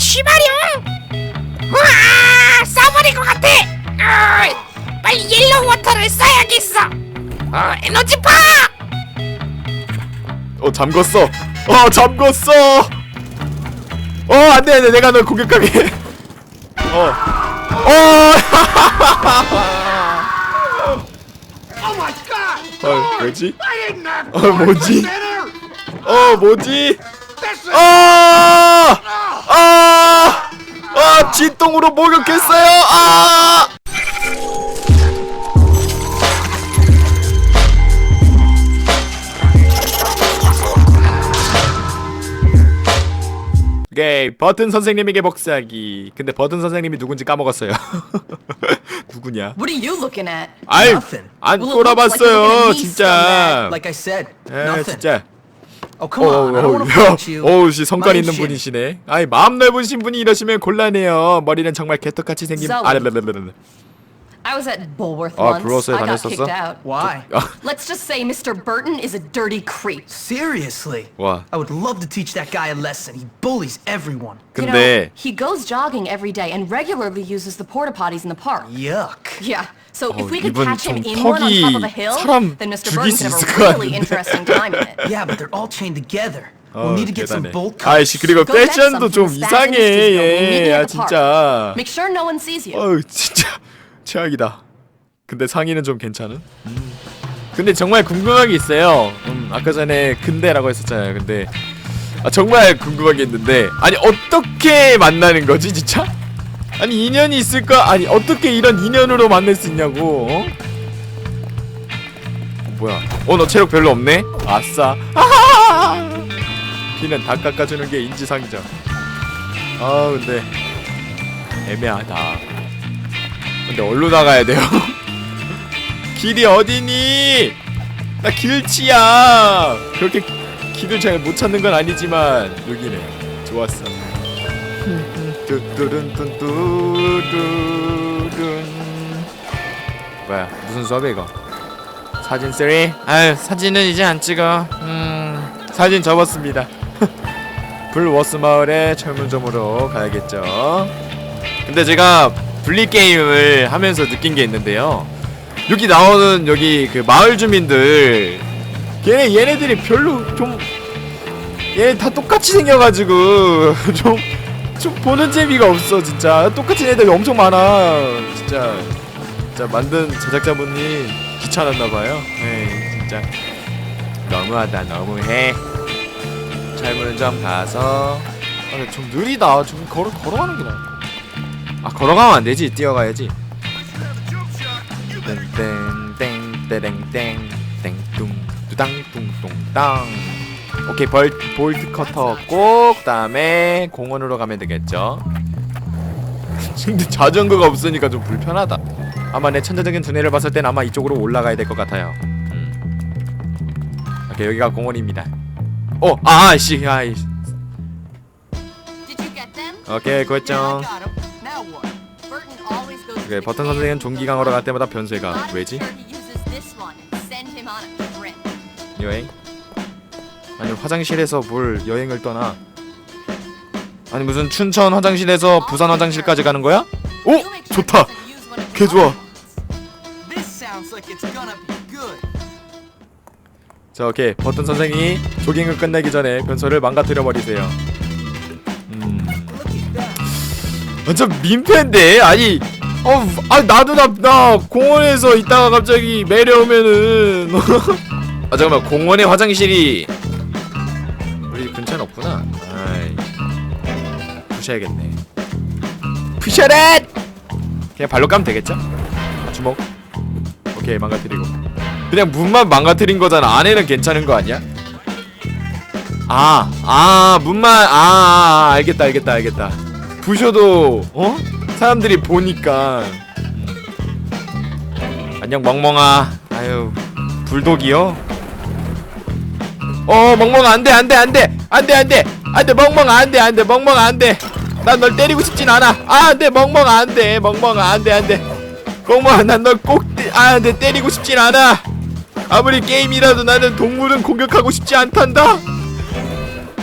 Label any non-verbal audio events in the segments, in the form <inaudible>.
씨발이야. 와 싸버릴 것 같아. 어, 빨리 옐로우 워터를 써야겠어. 어 에너지파! 어 잠궜어. 어 잠궜어. 어 안돼 안돼. 내가 널 공격하게. 어어! 어, 뭐지? 어 뭐지! 어 뭐지? is 아! 아! 아! 진똥으로 목욕했어요! 아! 오케이 버튼 선생님에게 복수하기 근데 버튼 선생님이 누군지 까먹었어요 누구냐 What are you looking at? 아이 Nothing. 안 Well, it looks like you're 꼬라봤어요 looking at me, 진짜 Like I said, 에 nothing. 진짜 Oh come on, I don't want to fight you. 어우 씨 성깔 있는 shit. 분이시네. 아이 마음 넓으신 분이 이러시면 곤란해요. 머리는 정말 개떡같이 생긴. 아, 르르르르르. I was at Bulworth 아, once. 불렀어요, I got 다녔었어? kicked out. Why? 아, <laughs> Let's just say Mr. Burton is a dirty creep. Seriously? 와. I would love to teach that guy a lesson. He bullies everyone. You know, 근데 he goes jogging every day and regularly uses the porta potties in the park. Yuck. Yeah. So 어, if we could 이분 catch him 좀 in one on 턱이 top of a hill, 사람 then Mr. 죽일 Burton 수 could 있을 have 것 a really 같은데. interesting time in it. <laughs> Yeah, but they're all chained together. 어, we'll need to get some 대단해. bolt 아이씨 cutters. 그리고 Go get 패션도 some 좀 from the Spaz 이상해. Industries building. Meet me 예, 아 at the park. 진짜. Make sure no one sees you. 어우 진짜 최악이다. 근데 상의는 좀 괜찮은? 음. 근데 정말 궁금한 게 있어요. 음, 아까 전에 근대라고 했었잖아요. 근데 아, 정말 궁금한 게 있는데 아니 어떻게 만나는 거지 진짜? 아니 인연이 있을까? 아니 어떻게 이런 인연으로 만날 수 있냐고? 어? 어, 뭐야? 어 너 체력 별로 없네? 아싸. <laughs> 피는 다 깎아주는 게 인지상이죠. 아 근데 애매하다. 근데 어디로 나가야 돼요? <laughs> 길이 어디니? 나 길치야. 그렇게 길을 잘 못 찾는 건 아니지만 여기네. 좋았어. 뭐야 무슨 수업이야 이거? 사진 쓰리? 아유 사진은 이제 안 찍어. 음 사진 접었습니다. <laughs> 불워스 마을의 철문점으로 가야겠죠. 근데 제가 분리 게임을 하면서 느낀 게 있는데요. 여기 나오는 여기 그 마을 주민들 걔네 얘네들이 별로 좀 얘네 다 똑같이 생겨가지고 <laughs> 좀 좀 보는 재미가 없어 진짜. 똑같은 애들이 엄청 많아. 진짜 진짜 만든 제작자분이 귀찮았나봐요. 네 진짜. 너무하다 너무해. 철문점 가서. 아, 근데 좀 느리다. 좀 걸어 걸어가는 게 나아 아 걸어가면 안 되지. 뛰어가야지. 땡땡땡 땡땡 땡뚱 두당 뚱뚱땅. 오케이 벌 볼트 커터 꼭 그 다음에 공원으로 가면 되겠죠. <laughs> 근데 자전거가 없으니까 좀 불편하다. 아마 내 천재적인 두뇌를 봤을 땐 아마 이쪽으로 올라가야 될 것 같아요. 음. 오케이 여기가 공원입니다. 어 아씨 아이 Did you get them? 오케이? Burton goes 오케이 버튼 선생은 종기강으로 갈 때마다 변수가 왜지? 여행? 아니 화장실에서 뭘 여행을 떠나? 아니 무슨 춘천 화장실에서 부산 화장실까지 가는 거야? 오 좋다. 개 좋아. 자 오케이 버튼 선생이 조깅을 끝내기 전에 변소를 망가뜨려 버리세요. 음 완전 민폐인데 아니 어 아 나도 나, 나 공원에서 있다가 갑자기 내려오면은 <laughs> 아 잠깐만 공원에 화장실이 우리 근처는 없구나. 아이 부셔야겠네. 부셔라! 그냥 발로 까면 되겠죠? 주먹. 오케이 망가뜨리고. 그냥 문만 망가뜨린 거잖아. 안에는 괜찮은 거 아니야? 아, 아, 문만, 아, 아, 아, 알겠다, 알겠다, 알겠다. 부셔도, 어? 사람들이 보니까. 음. 안녕, 멍멍아. 아유, 불독이요? 어, 멍멍아, 안 돼, 안 돼, 안 돼! 안 돼, 안 돼! 안 돼, 멍멍아, 안 돼, 안 돼, 멍멍아, 안 돼! 난 널 때리고 싶진 않아! 아, 안 돼, 멍멍아, 안 돼, 멍멍아, 안 돼, 안 돼! 멍멍아, 난 널 꼭, 아, 안 돼, 때리고 싶진 않아! 아무리 게임이라도 나는 동물은 공격하고 싶지 않단다.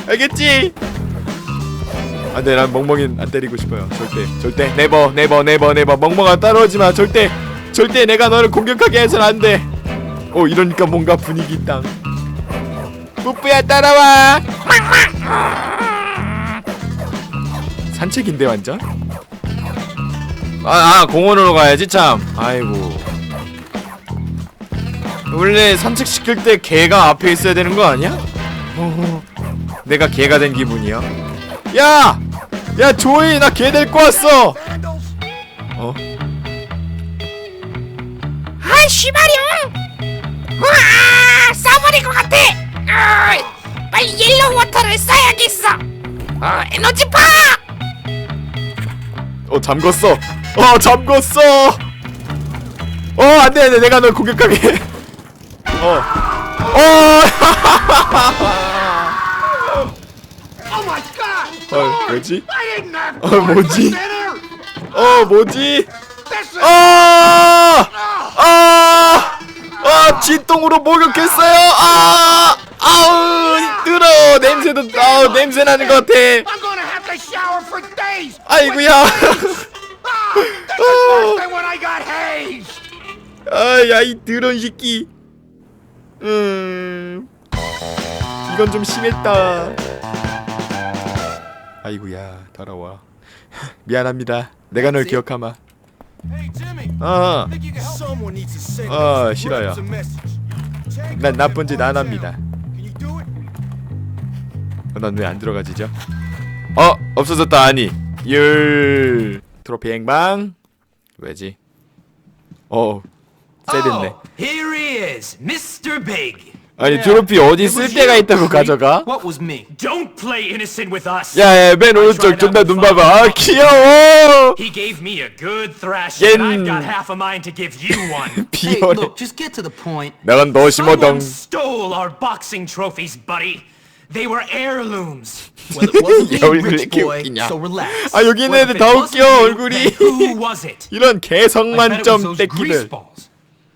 알겠지? 안돼 난 멍멍이 안 때리고 싶어요. 절대 절대. 네버 네버 네버 네버. 멍멍아 따라오지 마. 절대 절대 내가 너를 공격하게 해선 안돼. 어 이러니까 뭔가 분위기 땅 뿌뿌야 따라와. 산책인데 완전? 아, 아 공원으로 가야지 참. 아이고. 원래 산책 시킬 때 개가 앞에 있어야 되는 거 아니야? 어, 내가 개가 된 기분이야. 야, 야 조이 나 개 데리고 왔어. 어? 아 씨발이야 와 싸버릴 것 같아 아, 빨리 옐로우 워터를 써야겠어 어 에너지 파 어 잠궜어. 어 잠궜어. 어 안돼 안돼 내가 널 공격하게. 어. 어. 어 뭐지? 어 뭐지? 어 뭐지? 아! 아! 아! 진똥으로 목욕했어요. 아! 아우! 들어. 냄새도 아우 냄새 나는 것 같아. I'm gonna have to shower for days 아이고야. <laughs> than when I got hazed 아, 야, 이 드런 새끼. 음. 이건 좀 심했다. 아이고야, 돌아와. 미안합니다. 내가 널 기억하마. 아, 아, 싫어요. 난 나쁜 짓 안 합니다. 난 왜 안 들어가지죠? 어, 없어졌다 아니. 율. 트로피 행방. 왜지? 어, 세됐네. Oh, here he is, Mr. Big. 아니 트로피 어디 쓸 데가 있다고 가져가? What was me? Don't play innocent with us. 야, 야, 맨 오른쪽 존나 눈 봐봐. 아, 귀여워. He gave me a good thrashing, and 얜- I've got half a mind to give you one. Hey, 비열해. look, just get to the point. 나간 너 심어덩. Someone stole our boxing trophies, buddy. They were heirlooms. Well, it wasn't me, 야, 얼굴 왜 rich 이렇게 boy, 웃기냐? so relax. 아 여기 있는 Well, 애들 다 wasn't 웃겨 you, 얼굴이. then Who was it? 이런 I bet it was 개성만점 those grease 떼끼들. balls.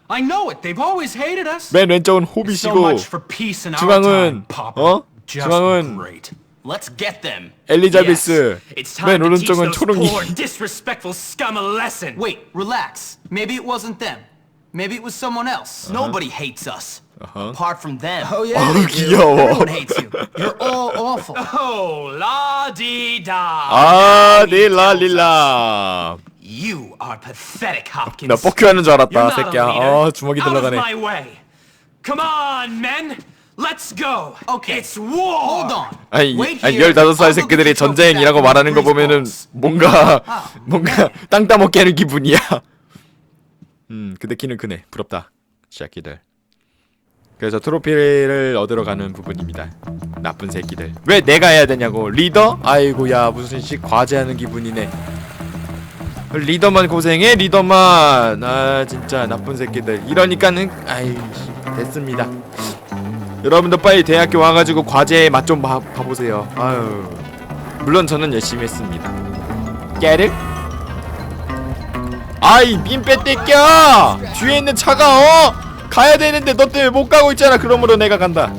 I know it. They've always hated us. 맨 왼쪽은 so 호비시고 much for peace in our time, 중앙은 Papa. 어? Just 중앙은 great. Let's get them. 엘리자베스. It's time 맨 to teach 오른쪽은 those 초롱이. poor, disrespectful scum a lesson. Wait, relax. Maybe it wasn't them. Maybe it was someone else. Nobody hates us. Apart from them. Oh yeah. 어우, 귀여워. Everyone hates you. You're all <laughs> awful. Oh, la di da. 아, 릴라릴라. You are pathetic, Hopkins. 나 뻑큐하는 줄 You're 알았다, 새끼야. 어, 주먹이 들어가네. my way. Come on, men. Let's go. Okay. It's war. Hold on. 아니, 아니 here. 15살 I'll go 새끼들이 전쟁이라고 말하는 거 보면은. 뭔가 아, 뭔가 땅 따먹게 하는 기분이야. 음, 근데 키는 크네. 부럽다. 새끼들. 그래서 트로피를 얻으러 가는 부분입니다. 나쁜 새끼들. 왜 내가 해야 되냐고. 리더? 아이고야, 무슨 씨 과제하는 기분이네. 리더만 고생해, 리더만. 아, 진짜 나쁜 새끼들. 이러니까는 아이 됐습니다. 여러분도 빨리 대학교 와가지고 과제 맛 좀 봐보세요. 아유. 물론 저는 열심히 했습니다. 깨르? 아이 민빼 떼껴! 뒤에 있는 차가 어? 가야 되는데 너 때문에 못 가고 있잖아. 그러므로 내가 간다.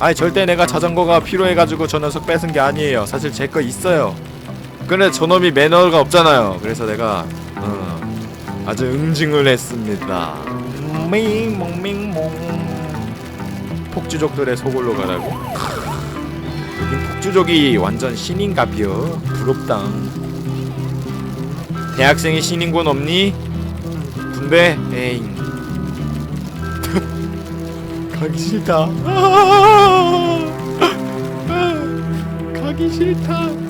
아이 절대 내가 자전거가 필요해가지고 저 녀석 뺏은 게 아니에요. 사실 제 거 있어요. 근데 저놈이 매너가 없잖아요. 그래서 내가 어, 아주 응징을 했습니다. 밍몽밍몽 폭주족들의 속을로 가라고? 여긴 폭주족이 완전 신인갑이여 부럽다 대학생이 신인군 없니? 군대? 에잉 <laughs> 가기 싫다 <laughs> 가기 싫다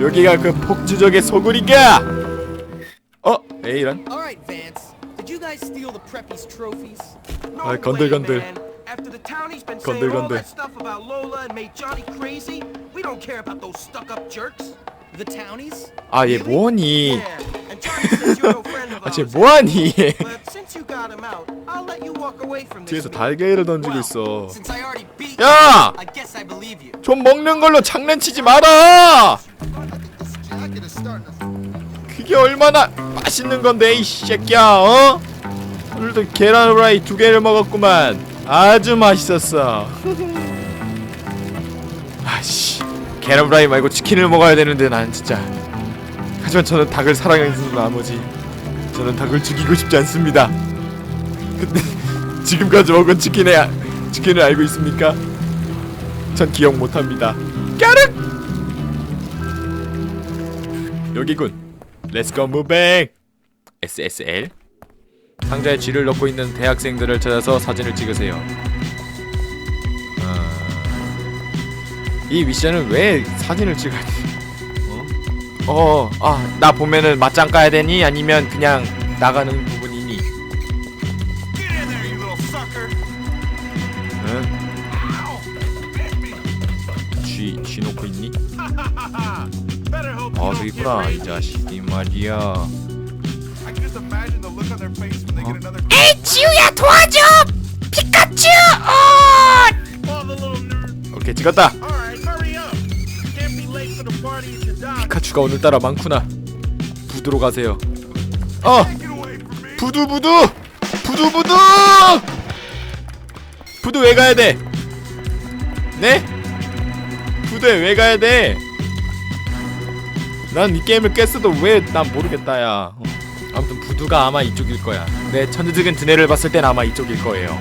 여기가 그 폭주족의 소굴인가? 어? 에이런 All right, Vance. Did you guys steal the Preppies trophies? No 아, 건들건들. way, man. After the townies been 건들, saying all 건들. that stuff about Lola and made Johnny crazy, we don't care about those stuck-up jerks. 아 얘? 뭐하니? 아쟤. 뭐하니? 뒤에서. 달걀을 던지고 있어 야! 좀 먹는 걸로 장난치지 마라! 그게 얼마나 맛있는 건데 이 새끼야 어? 오늘도 계란 후라이 두 개를 먹었구만 아주 맛있었어 아씨 계란 프라이 말고 치킨을 먹어야 되는데 난 진짜. 하지만 저는 닭을 사랑하는 나머지 저는 닭을 죽이고 싶지 않습니다. 근데 <laughs> 지금까지 먹은 치킨에 치킨을 알고 있습니까? 전 기억 못합니다. 까르 여기군. 렛츠고 무뱅 SSL 상자에 쥐를 넣고 있는 대학생들을 찾아서 사진을 찍으세요 이 미션은 왜 사진을 찍어야 돼? 어? 어, 아, 나 보면은 맞짱 까야 되니? 아니면 그냥 나가는 부분이니? 응? 쥐, 쥐 놓고 있니? 아, 저기 있구나, 이 자식이 말이야. 에이 지우야 도와줘 피카츄 어 오케이, 찍었다! 피카츄가 오늘따라 많구나. 부두로 가세요. 어! 부두, 부두! 부두, 부두! 부두 왜 가야 돼? 네? 부두에 왜 가야 돼? 난 이 게임을 깼어도 왜 난 모르겠다 야 어. 아무튼 부두가 아마 이쪽일 거야 내 천재적인 두뇌를 봤을 땐 아마 이쪽일 거예요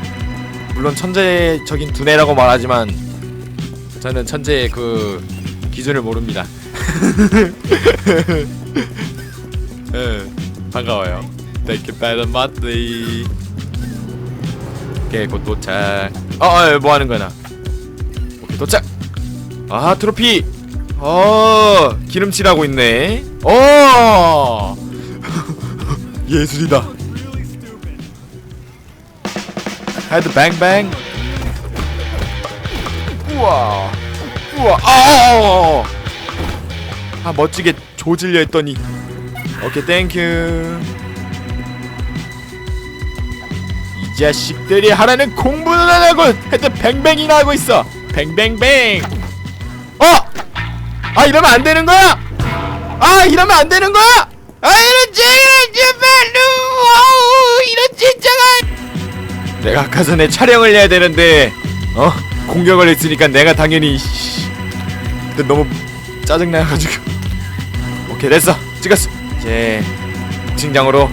물론 천재적인 두뇌라고 말하지만 저는 천재의 그 기준을 모릅니다. 예, <laughs> 반가워요. Thank you very much. 오케이 곧 도착. 어, 어, 뭐 하는 거야 나? 오케이 도착. 아 트로피. 어 기름칠하고 있네. 어! <laughs> 예술이다. 헤드 뱅뱅 우와 우와 아, 아 멋지게 조질려 했더니. 오케이 땡큐. 이 자식들이 하라는 공부는 안 하고 헤드 뱅뱅이나 하고 있어. 뱅뱅뱅. 어! 아 이러면 안 되는 거야! 아 이러면 안 되는 거야! 아 이런 쟁이를 제발로 아우 이런 진짜가 내가 아까 전에 촬영을 해야 되는데 어? 공격을 했으니까 내가 당연히 씨, 근데 너무 짜증 나가지고. 오케이 됐어. 찍었어. 이제 복싱장으로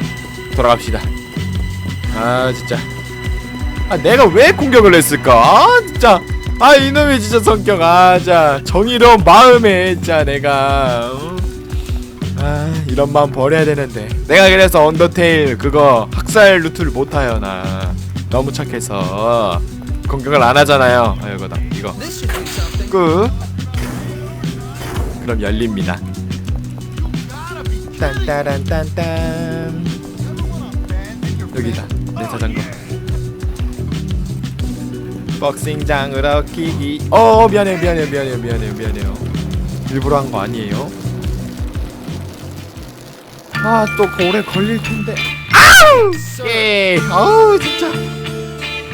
돌아갑시다. 아 진짜. 아 내가 왜 공격을 했을까? 아 진짜. 아 이놈의 진짜 성격. 아자 정의로운 마음에 진짜 내가. 어? 아 이런 마음 버려야 되는데. 내가 그래서 언더테일 그거 학살 루트를 못 타요 나. 너무 착해서. 공격을 안 하잖아요. 아 이거다 이거. This 그럼 열립니다. 딴따란딴딴. 여기다 내 자전거. 복싱장으로 끼기. 어 미안해 미안해 미안해 미안해 미안해요 일부러 한 거 아니에요? 아 또 오래 걸릴 텐데. 아우! 예 아우 진짜.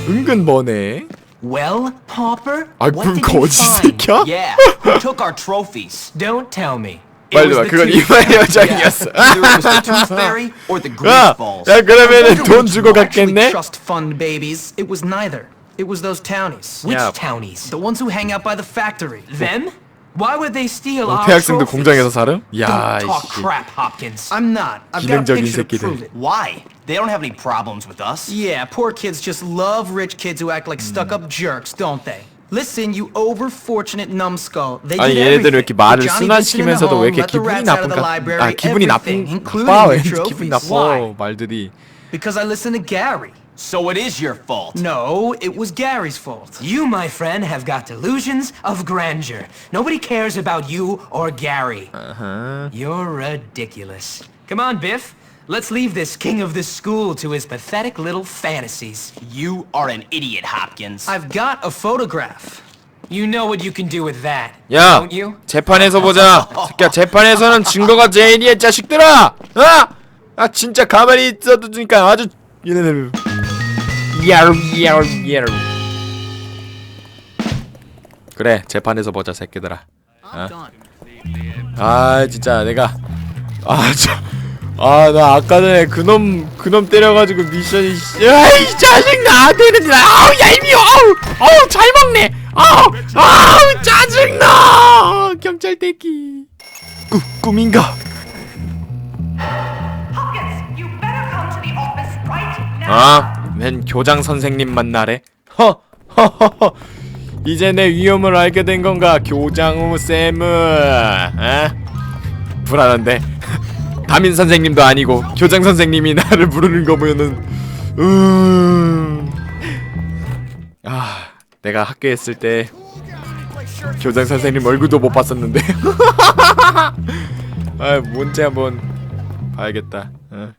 은근 머네 Well, Hopper, 아, what 그럼 did you 거짓 find? 새끼야? <laughs> Yeah, who took our trophies? Don't tell me. It 빨리 was 와 the 그건 two- 이마의 여정이었어 Either it was the Tooth Fairy or the 야, Greaseballs. 야 그러면은 돈 주고 Actually, 갔겠네? trust fund babies. It was neither. It was those townies. Which Yeah. townies? The ones who hang out by the factory. Them? Why would they steal 어, our 대학생도 trophies? 공장에서 살음? 야 Don't talk 이씨 crap, Hopkins. I'm not. I've got a 기능적인 picture to 새끼들. prove it. Why? They don't have any problems with us. Yeah, poor kids just love rich kids who act like stuck-up jerks, don't they? Listen, you over-fortunate numbskull. They 아니 did 얘네들은 왜 이렇게 everything. 말을 Johnny Vincent in the 순환시키면서도 왜 home, 이렇게 let the 기분이 rats out of the 나쁜가? library, 아 기분이 나쁜 everything, including 봐 the 왠지 trophies. <laughs> 기분 나빠 Why? 말들이 Because I listened to Gary. So it is your fault. No, it was Gary's fault. You, my friend, have got delusions of grandeur. Nobody cares about you or Gary. Uh-huh. You're ridiculous. Come on, Biff. Let's leave this king of this school to his pathetic little fantasies. You are an idiot, Hopkins. I've got a photograph. You know what you can do with that, 야 don't you? 재판에서 보자 새끼야 재판에서는 증거가 제일이야 자식들아 어? 아 진짜 가만히 있어도 니까 아주 얘네들 야루 야루 야루 그래 재판에서 보자 새끼들아. 어? 아 진짜 내가 아저아나 아까 전에 그놈 그놈 때려가지고 미션이 씨- 아이 자식 나한테는 아우 얄미워 아우 아우 잘 먹네. 아우 아우 짜증나. 경찰 대기 꾸, 꿈인가. 아, 웬 교장 선생님 만나래? 허, 허허허. 이제 내 위험을 알게 된 건가, 교장우 쌤은? 에? 불안한데. <laughs> 담임 선생님도 아니고 교장 선생님이 <laughs> 나를 부르는 거 보면은, 음. 아, 내가 학교에 있을 때 교장 선생님 얼굴도 못 봤었는데. <laughs> 아, 뭔지 한번 봐야겠다. 어.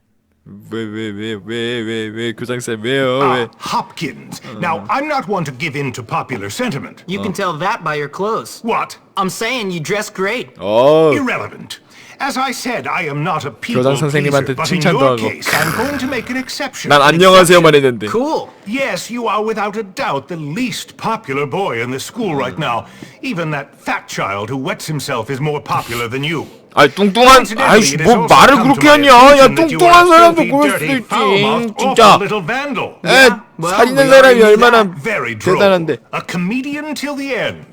왜왜 왜 왜 왜 왜 교장쌤 왜요 왜? Ah, Hopkins. Now, I'm not one to give in to popular sentiment. You can tell that by your clothes. What? I'm saying you dress great. 어 Irrelevant. As I said, I am not a people 교장 pleaser, 선생님한테 but in 칭찬도 your 하고. case, I'm going to make an exception. 난 An 안녕하세요만 했는데. Cool. Yes, you are without a doubt the least popular boy in the school right now. Even that fat child who wets himself is more popular than you. 아 뚱뚱한 아이씨 뭐 말을 그렇게 하냐? 야 뚱뚱한 사람도 그럴 수도 있지. 진짜. little vandal. 에 well, 살이는 we 사람이 already 얼마나 Very droll. 대단한데. A comedian till the end.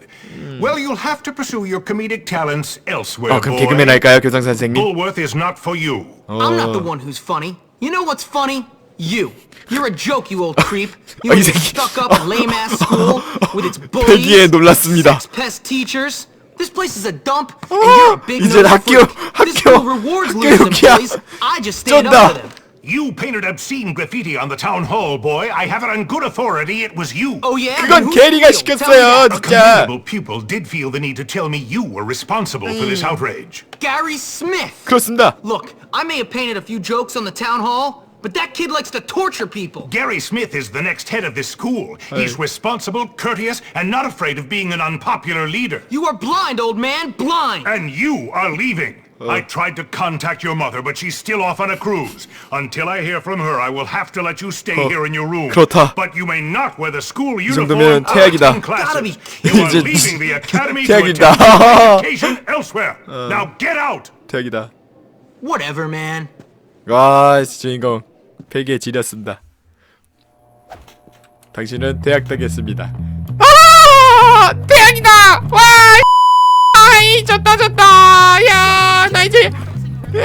Well, you'll have to pursue your comedic talents elsewhere, 아 그럼 boy. 개그맨 할까요 교장 선생님? Bullworth is not for you. I'm not the one who's funny. You know what's funny? You. You're a joke, you old creep. You 아, 이 and your 새끼. stuck-up, lame-ass school with its 패기에 <laughs> bullies, 놀랐습니다. sex pest teachers. This place is a dump, and you're a big 이제 no 학교- for it. This 학교- school rewards 학교 losers and 욕이야. bullies. I just stand 쩐다. up to them. You painted obscene graffiti on the town hall, boy. I have it on good authority it was you. Oh yeah? 그건 Who's 게리가 real? Tell me 시켰어요 that. A 진짜. commendable pupil did feel the need to tell me you were responsible for this outrage. Gary Smith. 그렇습니다. Look, I may have painted a few jokes on the town hall, but that kid likes to torture people. Gary Smith is the next head of this school. He's responsible, courteous, and not afraid of being an unpopular leader. You are blind, old man, blind. And you are leaving. I tried to contact your mother, but she's still off on a cruise. Until I hear from her, I will have to let you stay here in your room. 그렇다. But you may not wear the school 정도면 uniform 태양이다. or attend classes. Gotta be You are 이제 <laughs> leaving the <laughs> academy to 태양이다. <laughs> attend education elsewhere. Now get out. 대박이다. Whatever, man. 와 주인공 패기에 지렸습니다. 당신은 대학 가겠습니다. 아! 태양이다! 와 아이 졌다 졌다. 야 나 이제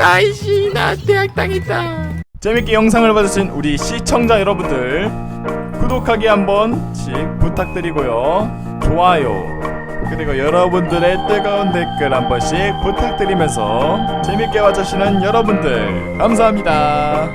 아이씨 나 대학 당했다. 재밌게 영상을 봐주신 우리 시청자 여러분들 구독하기 한 번씩 부탁드리고요. 좋아요 그리고 여러분들의 뜨거운 댓글 한 번씩 부탁드리면서 재밌게 봐주시는 여러분들 감사합니다